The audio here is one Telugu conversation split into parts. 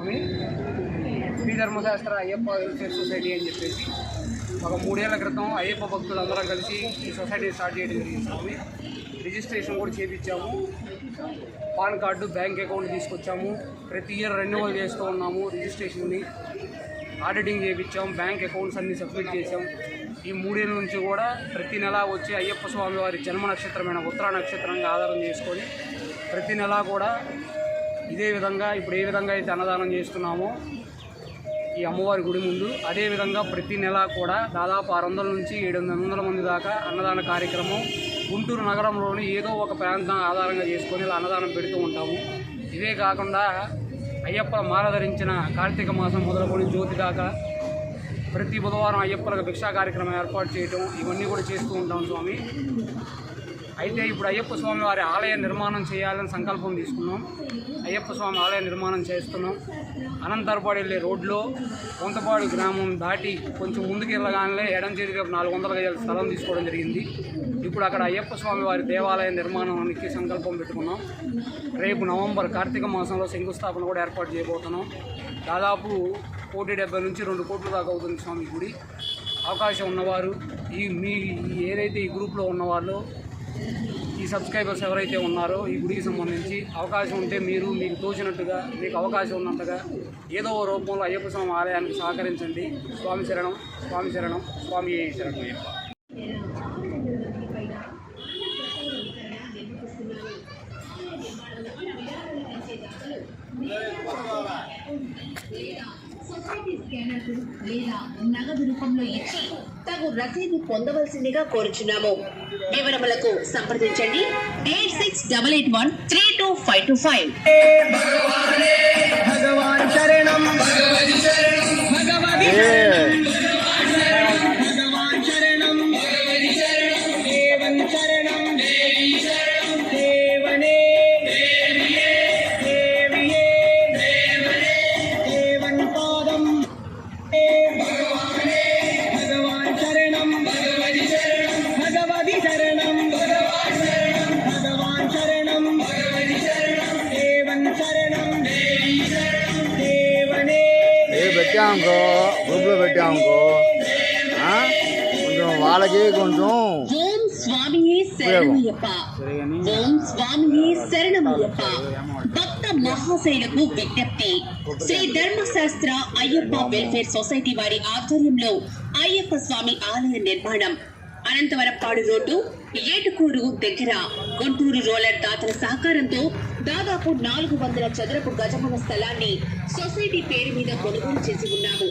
స్వామి. శ్రీ ధర్మశాస్త్ర అయ్యప్ప వెల్ఫేర్ సొసైటీ అని చెప్పేసి ఒక మూడేళ్ళ క్రితం అయ్యప్ప భక్తులు అందరం కలిసి ఈ సొసైటీ స్టార్ట్ చేయడం జరిగింది స్వామి. రిజిస్ట్రేషన్ కూడా చేపించాము. పాన్ కార్డు బ్యాంక్ అకౌంట్ తీసుకొచ్చాము. ప్రతి ఇయర్ రెన్యువల్ చేస్తూ ఉన్నాము రిజిస్ట్రేషన్ని. ఆడిటింగ్ చేయించాం బ్యాంక్ అకౌంట్స్ అన్ని సబ్మిట్ చేసాం ఈ మూడేళ్ళ నుంచి కూడా ప్రతి నెల వచ్చి అయ్యప్ప స్వామి వారి జన్మ నక్షత్రమైన ఉత్తరా నక్షత్రంగా ఆధారం చేసుకొని ప్రతి నెల కూడా ఇదే విధంగా ఇప్పుడు ఏ విధంగా అయితే అన్నదానం చేస్తున్నామో ఈ అమ్మవారి గుడి ముందు అదేవిధంగా ప్రతి నెల కూడా దాదాపు ఆరు వందల నుంచి ఏడు వందల మంది దాకా అన్నదాన కార్యక్రమం గుంటూరు నగరంలోని ఏదో ఒక ప్రాంతం ఆధారంగా చేసుకొని ఇలా అన్నదానం పెడుతూ ఉంటాము. ఇవే కాకుండా అయ్యప్ప మాలధరించిన కార్తీక మాసం మొదలుకొని జ్యోతి దాకా ప్రతి బుధవారం అయ్యప్పలకు భిక్షా కార్యక్రమం ఏర్పాటు చేయటం ఇవన్నీ కూడా చేస్తూ ఉంటాం స్వామి. అయితే ఇప్పుడు అయ్యప్ప స్వామి వారి ఆలయ నిర్మాణం చేయాలని సంకల్పం తీసుకున్నాం. అయ్యప్ప స్వామి ఆలయ నిర్మాణం చేస్తున్నాం. అనంతరపాడు వెళ్ళే రోడ్లో కొంతపాడు గ్రామం దాటి కొంచెం ముందుకు వెళ్ళగానే ఎడం చేతి వైపు నాలుగు వందల గజాల స్థలం తీసుకోవడం జరిగింది. ఇప్పుడు అక్కడ అయ్యప్ప స్వామి వారి దేవాలయ నిర్మాణానికి సంకల్పం పెట్టుకున్నాం. రేపు నవంబర్ కార్తీక మాసంలో శంకుస్థాపన కూడా ఏర్పాటు చేయబోతున్నాం. దాదాపు కోటి డెబ్బై నుంచి రెండు కోట్ల దాకా అవుతుంది స్వామి గుడి. అవకాశం ఉన్నవారు ఈ మీ ఏదైతే ఈ గ్రూప్లో ఉన్నవాళ్ళు ఈ సబ్స్క్రైబర్స్ ఎవరైతే ఉన్నారో ఈ గుడికి సంబంధించి అవకాశం ఉంటే మీరు మీకు తోచినట్టుగా మీకు అవకాశం ఉన్నట్టుగా ఏదో ఓ రూపంలో అయ్యప్ప స్వామి ఆలయానికి సహకరించండి. స్వామి శరణం స్వామి శరణం స్వామి శరణం అయ్యప్ప. సొసైటీ స్కానర్కు లేదా నగదు రూపంలో ఇచ్చి తగు రసీదు పొందవలసిందిగా కోరుచున్నాము. వివరములకు సంప్రదించండి. Eight six double eight one three two five two five. భగవాన్ శరణం. భగవతి శరణం. భగవతి శరణం. ఆ? కొంచెం వాళ్ళకి కొంచెం. భక్త మహాశైలకు విజ్ఞప్తి. శ్రీ ధర్మశాస్త్ర అయ్యప్ప వెల్ఫేర్ సొసైటీ వారి ఆధ్వర్యంలో అయ్యప్ప స్వామి ఆలయ నిర్మాణం అనంతవరపాడు రోడ్డు ఏటుకూరు దగ్గర గుంటూరు రోలర్ దాతల సహకారంతో దాదాపు నాలుగు వందల చదరపు గజముల స్థలాన్ని సొసైటీ పేరు మీద కొనుగోలు చేసి ఉన్నాము.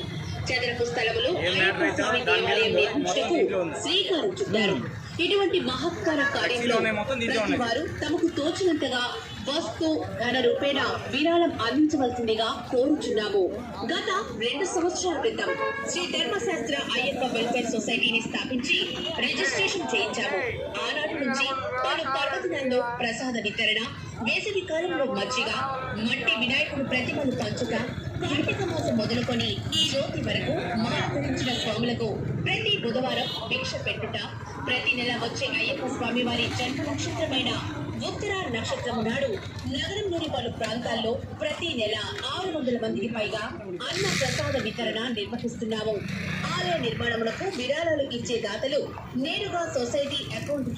చదరపు స్థలములో అయ్యప్ప స్వామి దేవాలయం నిర్మించుటకు శ్రీకారం చుట్టారు. ఇటువంటి మహత్కార కార్యంలో ప్రతి వారు తమకు తోచినంతగా వస్తు ధన రూపేణ విరాళం అందించవలసిందిగా కోరుచున్నాము. గత రెండు సంవత్సరాల క్రితం శ్రీ ధర్మశాస్త్ర అయ్యప్ప వెల్ఫేర్ సొసైటీని స్థాపించి రిజిస్ట్రేషన్ చేయించాము. ఆనాటి నుంచి పలు పర్వతనంలో ప్రసాద వితరణ వేసవి కాలంలో మజ్జిగ మట్టి వినాయకుడు ప్రతిమలు పంచుట కార్తీక మాసం మొదలుకొని జ్యోతి వరకు మాల ధరించిన స్వాములకు ప్రతి బుధవారం భిక్ష పెట్టుట ప్రతి నెల వచ్చే అయ్యప్ప స్వామి వారి జన్మ నక్షత్రమైన ఉత్తర నక్షత్రం నాడు నగరంలోని పలు ప్రాంతాల్లో ప్రతి నెల ఆరు వందల మందికి పైగా అన్న ప్రసాద వితరణ నిర్వహిస్తున్నాము. ఆలయ నిర్మాణములకు విరాళాలు ఇచ్చే దాతలు నేరుగా సొసైటీ అకౌంట్